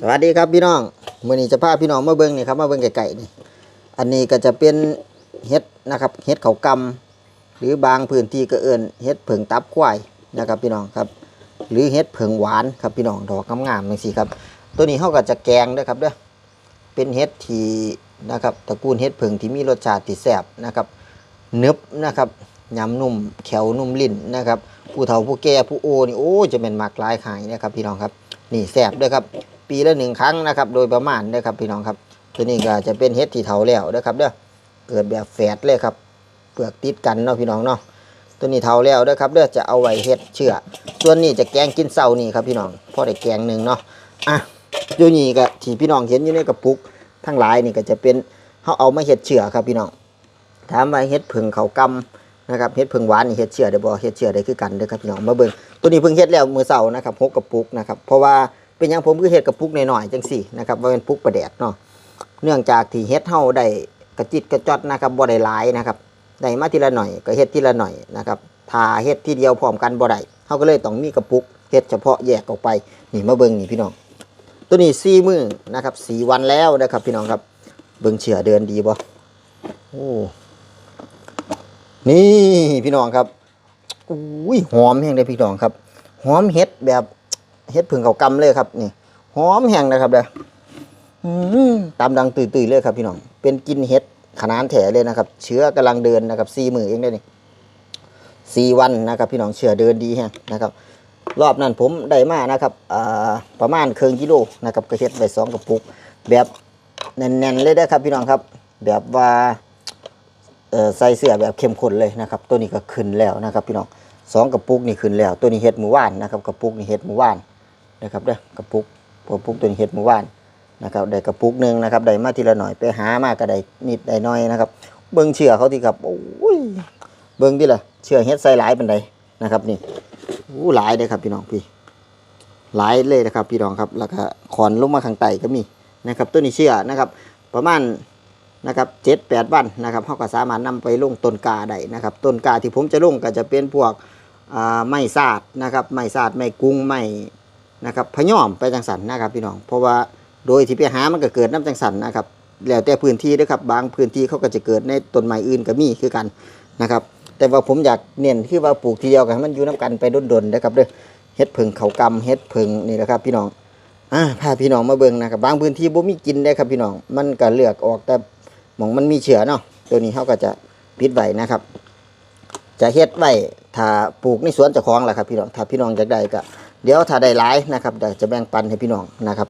สวัสดีครับพี่น้องมื้อนี้จะพาพี่น้องมาเบิ่งนี่ครับมาเบิ่งไก่ๆนี่ อันนี้ก็จะเป็นเห็ดนะครับเห็ดเขากำหรือบางพื้นที่ก็เอิ้นเห็ดเผิงตับควายนะครับพี่น้องครับ หรือเห็ดเผิงหวานครับพี่น้องดอกงามๆจังซี่ครับ ตัวนี้เฮาก็จะแกงด้อครับเด้อเป็นเห็ดที่นะครับตระกูลเห็ดเผิงที่มีรสชาติที่แซ่บนะครับเนึบนะครับยำนุ่มแขวนุ่มลิ้นนะครับผู้เฒ่าผู้แก่ผู้โอนี่โอ้จะเป็นมากหลายขายนะครับพี่น้องครับนี่แซ่บด้วยครับ ปีละหนึ่งครั้งนะครับ โดยประมาณเด้อครับพี่น้องครับตัวนี้ก็จะเป็นเห็ดที่เถาแล้วเด้อครับเด้อเกิดแบบแฝดเลยครับเปลือกติดกันเนาะพี่น้องเนาะตัวนี้เถาแล้วเด้อครับเด้อจะเอาไว้เห็ดเชื่อส่วนนี้จะแกงกินเสานี่ครับพี่น้องพอได้แกงหนึ่งเนาะอะอยู่นี่ก็ที่พี่น้องเห็นอยู่ในกระปุกทั้งหลายนี่ก็จะเป็นเขาเอามาเห็ดเชื่อครับพี่น้องถามว่าเห็ดผึ่งเขากำนะครับเห็ดผึ่งหวานนี่เห็ดเชื่อได้บ่เห็ดเชื่อได้คือกันเด้อครับพี่น้องมาเบิ่งตัวนี้เพิ่งเห็ดแล้วมือเสานะครับหกกระปุกนะครับเพราะว่า เป็นหยังผมคือเฮ็ดกับปุกหน่อยๆจังสี่นะครับว่าเป็นปุกประแดดเนาะเนื่องจากที่เฮ็ดเฮาได้กระจิตกระจอดนะครับบ่ได้หลายนะครับได้มาทีละหน่อยก็เฮ็ดทีละหน่อยนะครับถ้าเฮ็ดทีเดียวพร้อมกันบ่ได้เฮาก็เลยต้องมีกระปุกเฮ็ดเฉพาะแยกออกไปนี่มาเบิ่งนี่พี่น้อง ตัวนี้4มื้อนะครับ4วันแล้วนะครับพี่น้องครับเบิ่งเชื่อเดินดีบ่โอ้นี่พี่น้องครับอุ้ยหอมแฮงเลยพี่น้องครับ หอมเฮ็ดแบบ เฮ็ดผึ่งเขากำเลยครับนี่หอมแห้งนะครับเด้ออืมตามดังตื่นๆเลยครับพี่น้อง เป็นกินเฮ็ดขนานแถเลยนะครับ เชื้อกำลังเดินนะครับสี่มือเองได้นี่สี่วันนะครับ พี่น้องเชื้อเดินดีแฮงนะครับ รอบนั้นผมได้มานะครับอ่าประมาณครึ่งกิโลนะครับก็เฮ็ดไว้สองกระปุก แบบแน่นๆเลยนะครับพี่น้องครับ แบบว่าเอ่อใส่เสื้อแบบเข้มข้นเลยนะครับ ตัวนี้ก็ขึ้นแล้วนะครับ พี่น้องสองกระปุกนี่ขึ้นแล้ว ตัวนี้เฮ็ดหมู่ว่านนะครับกระปุกนี่เฮ็ดหมู่ว่าน นะครับเด้อกระปุกกระปุกตัวนี้เฮ็ดเมื่อวานนะครับได้กระปุกหนึ่งนะครับได้มาทีละหน่อยไปหามากก็ได้นิดได้น้อยนะครับ เบิ่งเชื่อเขาที่ครับโอ้ยเบิ่งดิล่ะเชื่อเฮ็ดใส่หลายปานใดนะครับนี่อู้หลายเลยครับพี่น้องพี่หลายเลยนะครับพี่น้องครับแล้วก็ขอนลงมาข้างใต้ก็มีนะครับตัวนี้เชื่อนะครับ ประมาณนะครับเจ็ดแปดวันนะครับเขาก็สามารถนำไปลงต้นกาได้นะครับต้นกาที่ผมจะลงก็จะเป็นพวกไม้ซาดนะครับไม้ซาดไม้กุ้งไม้ นะครับพะย่อมไปจังสันนะครับพี่น้อง เพราะว่าโดยที่ไปหามันก็เกิดน้ำจังสันนะครับแล้วแต่พื้นที่ด้วยครับบางพื้นที่เขาก็จะเกิดในต้นไม้อื่นก็มีคือกันนะครับ แต่ว่าผมอยากเน้นคือว่าปลูกทีเดียวกันมันอยู่น้ำกันไปดนๆนะครับเด้อเฮ็ดเพิงเขากำเฮ็ดเพิงนี่แหละครับ พี่น้องอ่าพาพี่น้องมาเบิ่งนะครับบางพื้นที่บ่มีกินได้ครับพี่น้องมันก็เลือกออกแต่หมองมันมีเชื้อเนาะตัวนี้เขาก็จะปิดไว้นะครับ จะเฮ็ดไว้ถ้าปลูกในสวนเจ้าของแหละครับพี่น้องถ้าพี่น้องอยากได้ก็ เดี๋ยวถ้าได้หลายนะครับเดี๋ยวจะแบ่งปันให้พี่น้องนะครับ